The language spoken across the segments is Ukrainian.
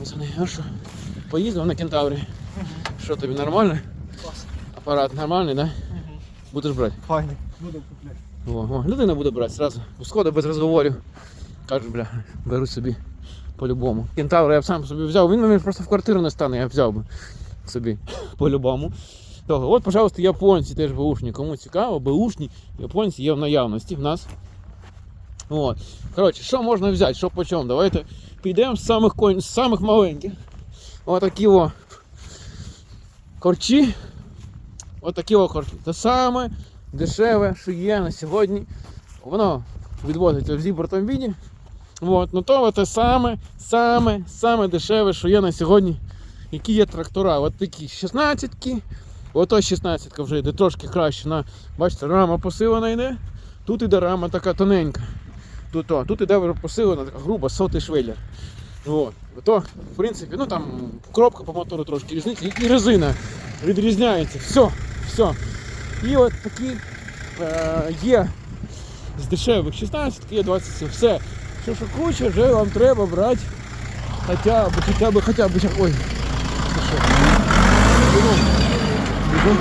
Пацани, а що? Поїздив на кентаврі. Що тобі нормально? Клас. Апарат нормальний, да? Будеш брати? Файний. Буду купляти. О, о, людина буде брати зразу. У сходу без розговорів. Каже, бля, беру собі по-любому. Кентавр я б сам собі взяв. Він мені просто в квартиру не стане, я взяв би собі по-любому. Того. От, пожалуйста, японці теж беушні. Кому цікаво, беушні японці є в наявності в нас. От. Коротше, що можна взяти, що по чому? Давайте підемо з самих, з самих маленьких. Отакі о корчі. Отакі о корчі. Це саме дешеве, що є на сьогодні. Воно відвозиться в зібратому віді. От, ну то те саме, саме, саме дешеве, що є на сьогодні, які є трактора. От такі 16-ки, ото 16 ка вже йде трошки краще. На, бачите, рама посилена йде. Тут іде рама така тоненька. Тут, о, тут іде посилена, така груба, сотий швеллер. От. То, в принципі, ну там коробка по мотору трошки різниця, і- резина відрізняється. Все, все. І от такі е, є з дешевих 16, є 27. Все. Що круче, вже вам треба брати хоча б, хоча б, хоча б, ой. Бігом.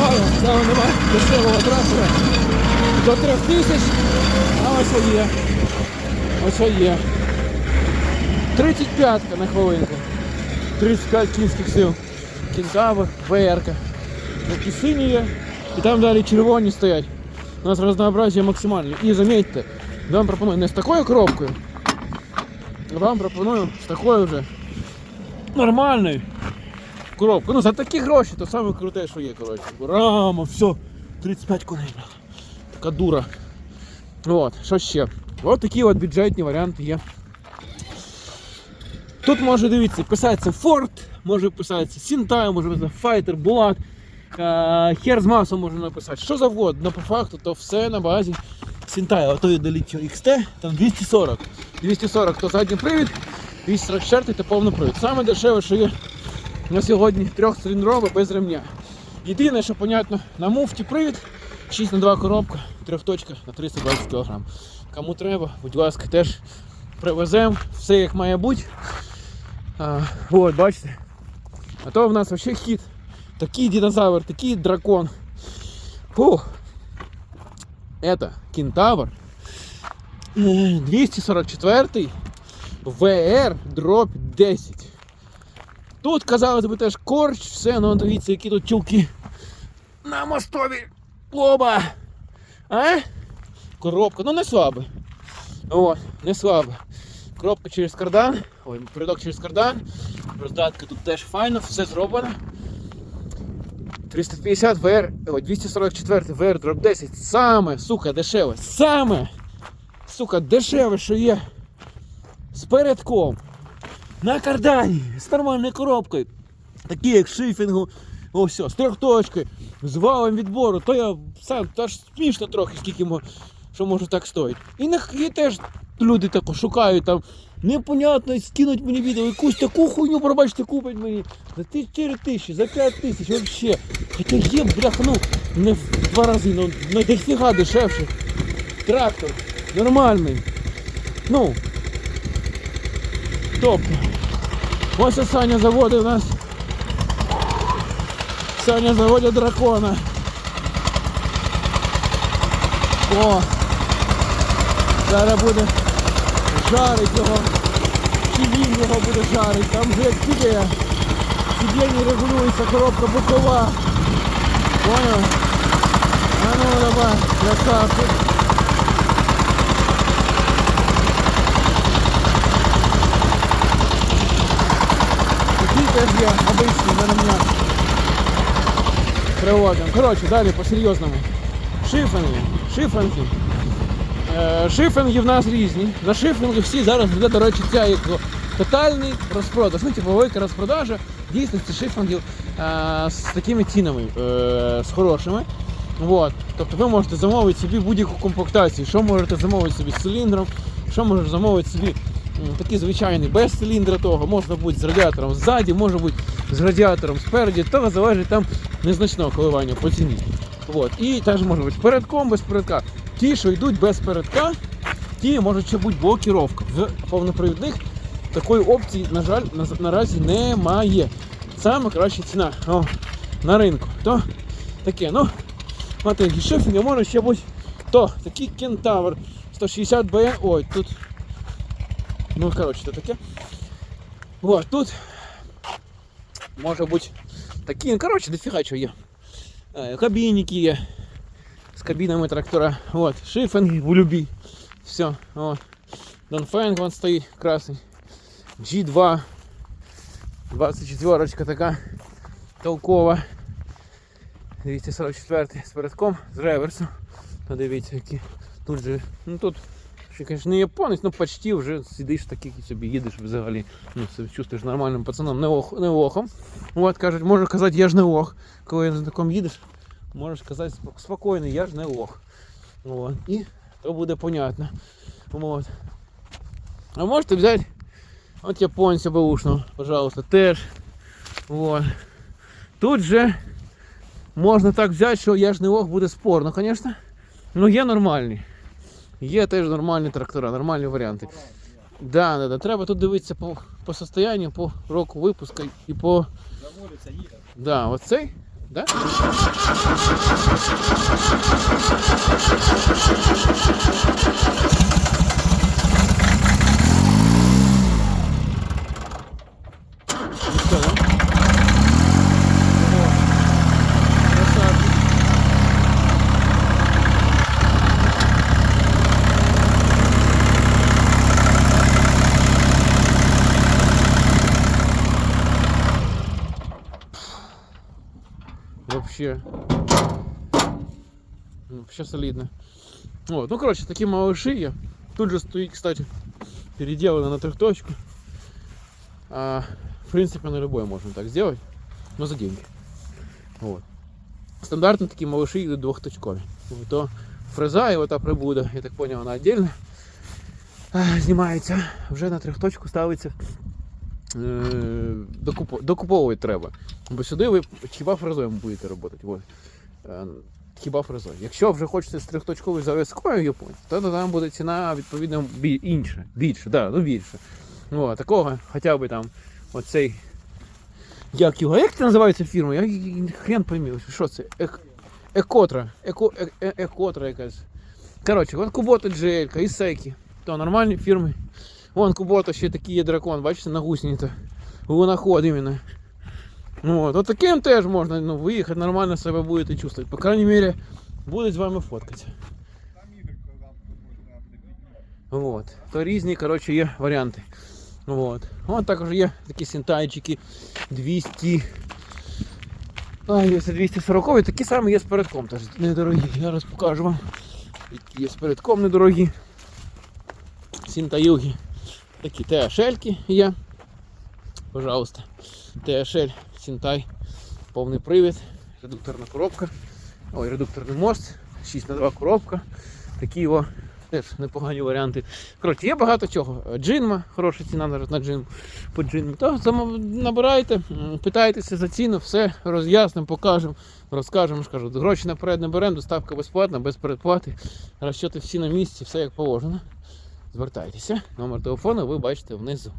Ладно, там нема дешевого трактора. До 3 тисяч, ось є. Ось є. 35 на хвилинку. 35 кінських сил. Кінтавр, ВРК. Такі сині є. І там далі червоні стоять. У нас разнообразие максимальне. І замітьте, я вам пропоную не з такою коробкою, а вам пропоную з такою вже нормальною коробкою. Ну за такі гроші, то саме круте, що є, коротше. Рама, все, 35 коней. блядь. Така дура. От, що ще? От такі от бюджетні варіанти є. Тут може дивіться, писається Ford, може писатися Сінтай, може писатися Fighter, Булат. Е, Хер з масом можна написати, що завгодно, але по факту то все на базі Сінтая. Ото є Delitio XT, там 240. 240 то задній привід, 244 то повний привід. Саме дешеве, що є на сьогодні трьохциліндрове без ремня. Єдине, що понятно, на муфті привід, 6 на 2 коробка, трьохточка на 320 кг. Кому треба, будь ласка, теж привеземо, все як має бути. А, от, бачите. А то в нас взагалі хід. Такий динозавр, такий дракон. Фух. Это кентавр. Е, 244 VR дроп 10. Тут, казалось би, теж корч, все, ну дивіться, які тут чулки. На мостові. Оба! А? Коробка, ну не слабо. От, не слабо. Коробка через кардан. Ой, передок через кардан. Роздатка тут теж файно, все зроблено. 350 VR, ой, 244 VR Drop 10. Саме, сука, дешеве. Саме, сука, дешеве, що є. З передком. На кардані. З нормальною коробкою. Такі як шифінгу. О, все, з трьохточкою, з валом відбору, то я сам та ж смішно трохи, скільки мо, що може так стоїть. І, не, і теж люди тако шукають там. Непонятно, скинуть мені відео, якусь таку хуйню, пробачте, купить мені за 4 тисячі, за 5 тисяч, вообще. Хоча є, бляха, ну, не в два рази, ну, не дофіга дешевше. Трактор, нормальний. Ну. Тобто. Ось Саня заводить у нас. Саня заводить дракона. О! Зараз буде жарить його. Чи він його буде жарить, там вже як піде. Сидіння регулюється, коробка бокова. Понял? А ну давай, красавчик. Такий теж є обичний на ремнях. Приводимо. Коротше, далі по-серйозному. Шифинги. Шифинги. Е, в нас різні. На шифинги всі зараз йде, до речі, ця як тотальний розпродаж. Ну, типу, велика розпродажа дійсності шифингів е, з такими цінами, е, з хорошими. Вот. Тобто ви можете замовити собі будь-яку комплектацію. Що можете замовити собі з циліндром, що можете замовити собі такий звичайний без циліндра того, можна бути з радіатором ззаді, може бути з радіатором спереді, то залежить там незначного коливання по ціні. Вот. І теж може бути з передком, без передка. Ті, що йдуть без передка, ті можуть ще бути блокіровка. В повнопривідних такої опції, на жаль, на- наразі немає. Саме краща ціна о, на ринку. То таке, ну, маленький шифінг, а може ще бути то, такий кентавр 160 б Ой, тут. Ну, коротше, то таке. Вот, тут може бути такі, ну, коротше, дофіга чого є. Е, Кабінники є з кабінами трактора. Вот, шифінги в любі. Все, вот. Донфенг вон стоїть красний. G2. 24 така толкова. 244 з передком, з реверсом. Подивіться, які тут же. Ну тут ще, звісно, не японець, ну почти вже сидиш такий собі їдеш взагалі. Ну, себе чувствуєш нормальним пацаном, не, ох, не охом. От кажуть, можу казати, я ж не ох. Коли на такому їдеш, можеш сказати спок- спокійно, я ж не ох. От. І то буде понятно. Вот. А можете взяти от японця бэушного, пожалуйста, теж. Вот. Тут же можна так взяти, що я ж не ох, буде спорно, звісно. Ну є нормальні. Є теж нормальні трактора, нормальні варіанти. Да, да, да. Треба тут дивитися по, по состоянню, по року випуску і по. Да, оцей. Да? Вообще. Ну, Вообще солидно. Вот. Ну, короче, такие малыши я. Тут же стоит, кстати, переделано на трехточку. А, в принципе, на любой можно так сделать. Но за деньги. Вот. Стандартно такі малыши йдуть двохточкові. То фреза і ота прибуда, я так понял, вона отдельно а, знімається. Вже на трьохточку ставиться. Е, докуповувати треба. Бо сюди ви хіба фрезою будете працювати. Е, Хіба фрезою. Якщо вже хочете з трьохточковою зав'язкою японців, то там буде ціна відповідно інша. Більше, да, ну більше. О, такого хоча б там оцей. Як його? Як це називається фірма? Я хрен поймі, що це? Ек... Екотра. Еко... Е... Е... Екотра якась. Коротше, от Кубота Джелька, Ісекі. То нормальні фірми. Вон Кубота ще такий є дракон, бачите, на гусениці. Луноход іменно. Ну, от, от таким теж можна ну, виїхати, нормально себе будете чувствувати. По крайней мере, будуть з вами фоткатися. Вот. То різні, коротше, є варіанти. Вот. От також є такі синтайчики 200. А, є 240 такі самі є з передком, теж недорогі. Зараз покажу вам. Які є з передком недорогі. Синтаюги. Такі THL є. Пожалуйста. THL, Синтай, повний привід, редукторна коробка. Ой, редукторний мост, 6 на 2 коробка. Такі його теж непогані варіанти. Коротше, є багато чого. Джинма, хороша ціна зараз на джин по джинму. То набирайте, питайтеся за ціну, все роз'яснимо, покажемо, розкажемо. Кажу, гроші наперед не беремо, доставка безплатна, без передплати. Розчоти всі на місці, все як положено. Звертайтеся. Номер телефону ви бачите внизу.